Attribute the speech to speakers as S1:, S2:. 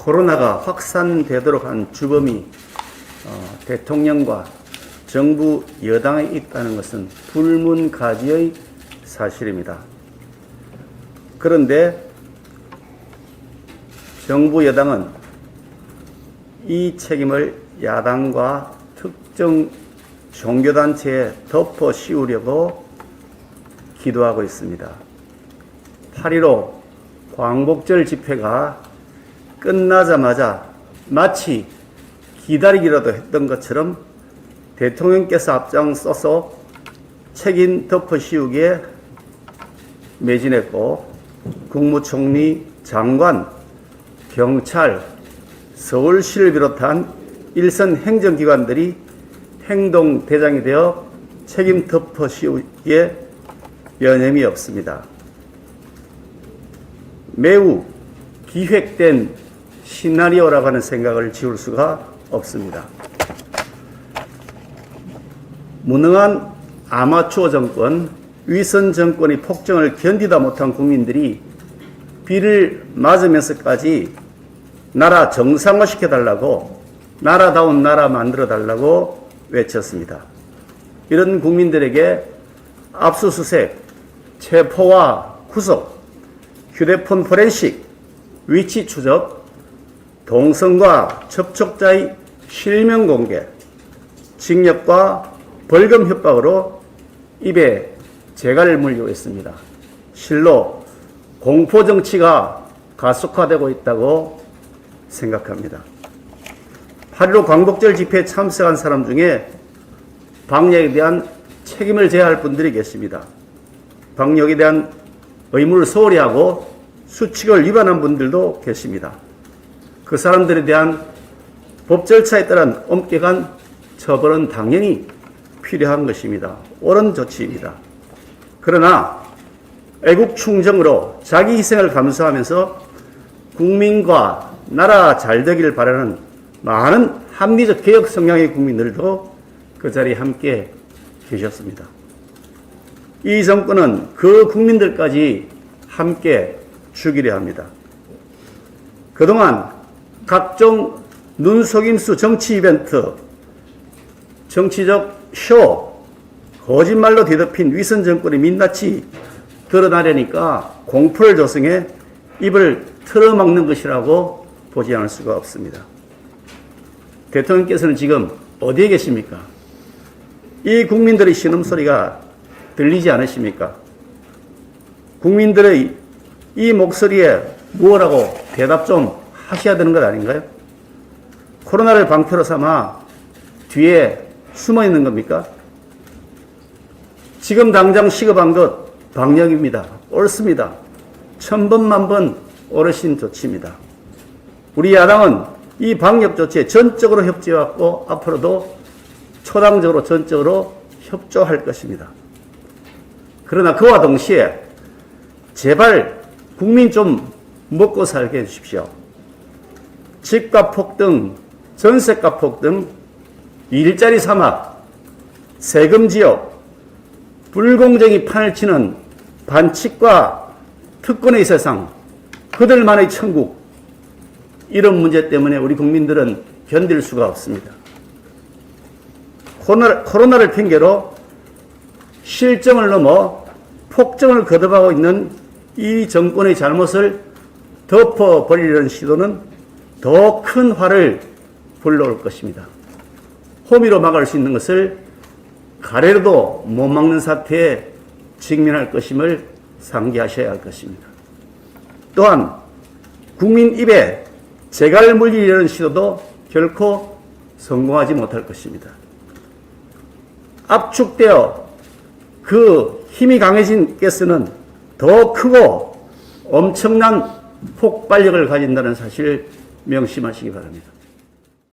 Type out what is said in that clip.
S1: 코로나가 확산되도록 한 주범이 어, 대통령과 정부 여당에 있다는 것은 불문가지의 사실입니다. 그런데 정부 여당은 이 책임을 야당과 특정 종교단체에 덮어 씌우려고 기도하고 있습니다. 8.15 광복절 집회가 끝나자마자 마치 기다리기라도 했던 것처럼 대통령께서 앞장서서 책임 덮어 씌우기에 매진했고 국무총리, 장관, 경찰, 서울시를 비롯한 일선 행정기관들이 행동 대장이 되어 책임 덮어 씌우기에 여념이 없습니다. 매우 기획된 시나리오라고 하는 생각을 지울 수가 없습니다. 무능한 아마추어 정권, 위선 정권의 폭정을 견디다 못한 국민들이 비를 맞으면서까지 나라 정상화 시켜달라고, 나라다운 나라 만들어 달라고 외쳤습니다. 이런 국민들에게 압수수색, 체포와 구속, 휴대폰 포렌식, 위치 추적, 동선과 접촉자의 실명 공개, 징역과 벌금 협박으로 입에 재갈을 물리고 있습니다. 실로 공포 정치가 가속화되고 있다고 생각합니다. 8.15 광복절 집회에 참석한 사람 중에 방역에 대한 책임을 져야 할 분들이 계십니다. 방역에 대한 의무를 소홀히 하고 수칙을 위반한 분들도 계십니다. 그 사람들에 대한 법 절차에 따른 엄격한 처벌은 당연히 필요한 것입니다. 옳은 조치입니다. 그러나 애국 충정으로 자기 희생을 감수하면서 국민과 나라 잘 되기를 바라는 많은 합리적 개혁 성향의 국민들도 그 자리에 함께 계셨습니다. 이 정권은 그 국민들까지 함께 죽이려 합니다. 그동안 각종 눈속임수 정치 이벤트, 정치적 쇼, 거짓말로 뒤덮인 위선 정권의 민낯이 드러나려니까 공포를 조성해 입을 틀어막는 것이라고 보지 않을 수가 없습니다. 대통령께서는 지금 어디에 계십니까? 이 국민들의 신음소리가 들리지 않으십니까? 국민들의 이 목소리에 무엇라고 대답 좀 하셔야 되는 것 아닌가요? 코로나를 방패로 삼아 뒤에 숨어 있는 겁니까? 지금 당장 시급한 것 방역입니다. 옳습니다. 천번만 번 어르신 조치입니다. 우리 야당은 이 방역 조치에 전적으로 협조해왔고 앞으로도 초당적으로 전적으로 협조할 것입니다. 그러나 그와 동시에 제발 국민 좀 먹고 살게 해주십시오. 집값 폭등, 전세값 폭등, 일자리 사막, 세금 지역, 불공정이 판을 치는 반칙과 특권의 세상, 그들만의 천국, 이런 문제 때문에 우리 국민들은 견딜 수가 없습니다. 코로나, 코로나를 핑계로 실정을 넘어 폭정을 거듭하고 있는 이 정권의 잘못을 덮어버리려는 시도는 더 큰 화를 불러올 것입니다. 호미로 막을 수 있는 것을 가래로도 못 막는 사태에 직면할 것임을 상기하셔야 할 것입니다. 또한 국민 입에 재갈 물리려는 시도도 결코 성공하지 못할 것입니다. 압축되어 그 힘이 강해진 가스는 더 크고 엄청난 폭발력을 가진다는 사실을 명심하시기 바랍니다.